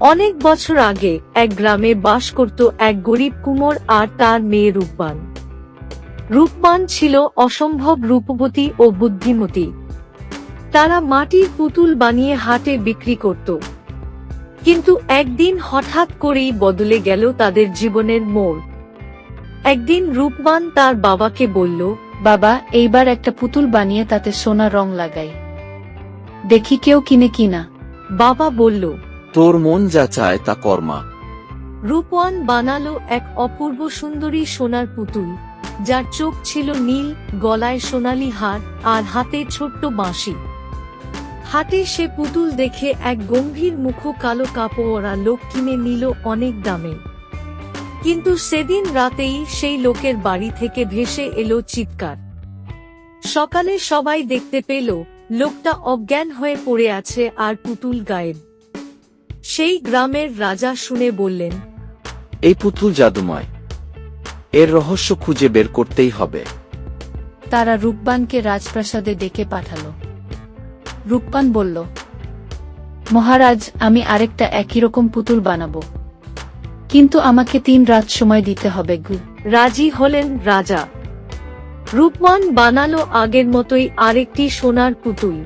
অনেক বছর আগে এক গ্রামে বাস করত এক গরিব কুমোর আর তার মেয়ে রূপবান। রূপবান ছিল অসম্ভব রূপবতী ও বুদ্ধিমতী। তারা মাটির পুতুল বানিয়ে হাটে বিক্রি করত। কিন্তু একদিন হঠাৎ করেই বদলে গেল তাদের জীবনের মোড়। একদিন রূপবান তার বাবাকে বলল, বাবা, এইবার একটা পুতুল বানিয়ে তাতে সোনা রং লাগাই। দেখি কেউ কিনে কিনা। বাবা বলল তোর মন যা চায় তা কর্মা রূপওয়ান বানালো এক অপূর্ব সুন্দরী সোনার পুতুল, যার চোখ ছিল নীল, গলায় সোনালি হার আর হাতে ছোট্ট বাঁশি। হাতে সে পুতুল দেখে এক গম্ভীর মুখ কালো কাপড়া লোক কিনে নিল অনেক দামে। কিন্তু সেদিন রাতেই সেই লোকের বাড়ি থেকে ভেসে এলো চিৎকার। সকালে সবাই দেখতে পেল, লোকটা অজ্ঞান হয়ে পড়ে আছে আর পুতুল গায়েব। সেই গ্রামের রাজা শুনে বললেন এই পুতুল জাদুময় এর রহস্য খুঁজে বের করতেই হবে। তারা রূপবানকে রাজপ্রাসাদে ডেকে পাঠালো। রূপবান বলল মহারাজ আমি আরেকটা একই রকম পুতুল বানাবো। কিন্তু আমাকে তিন রাত সময় দিতে হবে গু রাজি হলেন রাজা। রূপমান বানালো আগের মতোই আরেকটি সোনার পুতুল।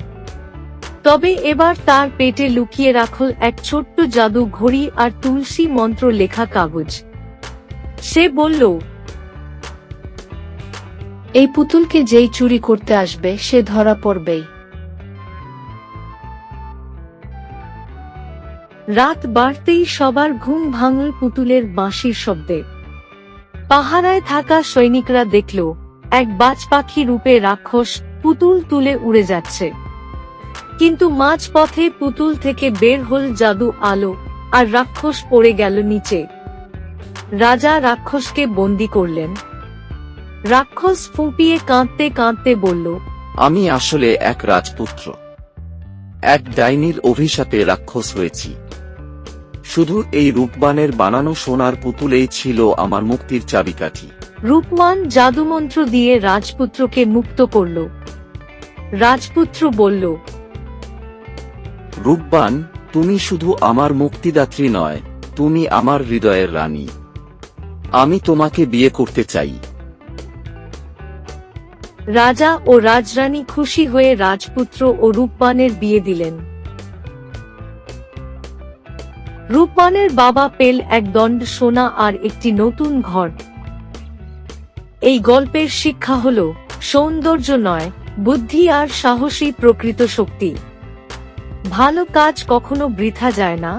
তবে এবার তার পেটে লুকিয়ে রাখল এক ছোট্ট জাদু ঘড়ি আর তুলসী মন্ত্র লেখা কাগজ। সে বলল, এই পুতুলকে যেই চুরি করতে আসবে, সে ধরা পড়বেই। রাত বাড়তেই সবার ঘুম ভাঙল পুতুলের বাঁশির শব্দে। পাহারায় থাকা সৈনিকরা দেখল, এক বাজ পাখি রূপে রাক্ষস পুতুল তুলে উড়ে যাচ্ছে। কিন্তু মাঝ পথে পুতুল থেকে বের হল জাদু আলো আর রাক্ষস পড়ে গেল নিচে। রাজা রাক্ষসকে বন্দি করলেন। রাক্ষস ফুঁপিয়ে কাঁদতে কাঁদতে বলল আমি আসলে এক রাজপুত্র। এক ডাইনির অভিশাপে রাক্ষস হয়েছি। শুধু এই রূপবানের বানানো সোনার পুতুলেই ছিল আমার মুক্তির চাবিকাঠি। রূপমান জাদুমন্ত্র দিয়ে রাজপুত্রকে মুক্ত করল। রাজপুত্র বলল রূপবান, তুমি শুধু আমার মুক্তিদাত্রী নয়, তুমি আমার হৃদয়ের রানী। আমি তোমাকে বিয়ে করতে চাই। রাজা ও রাজরানী খুশি হয়ে রাজপুত্র ও রূপবানের বিয়ে দিলেন। রূপবানের বাবা পেল এক দণ্ড সোনা আর একটি নতুন ঘর। এই গল্পের শিক্ষা হল, সৌন্দর্য নয়, বুদ্ধি আর সাহসী প্রকৃত শক্তি। ভালো কাজ কখনো বৃথা যায় না।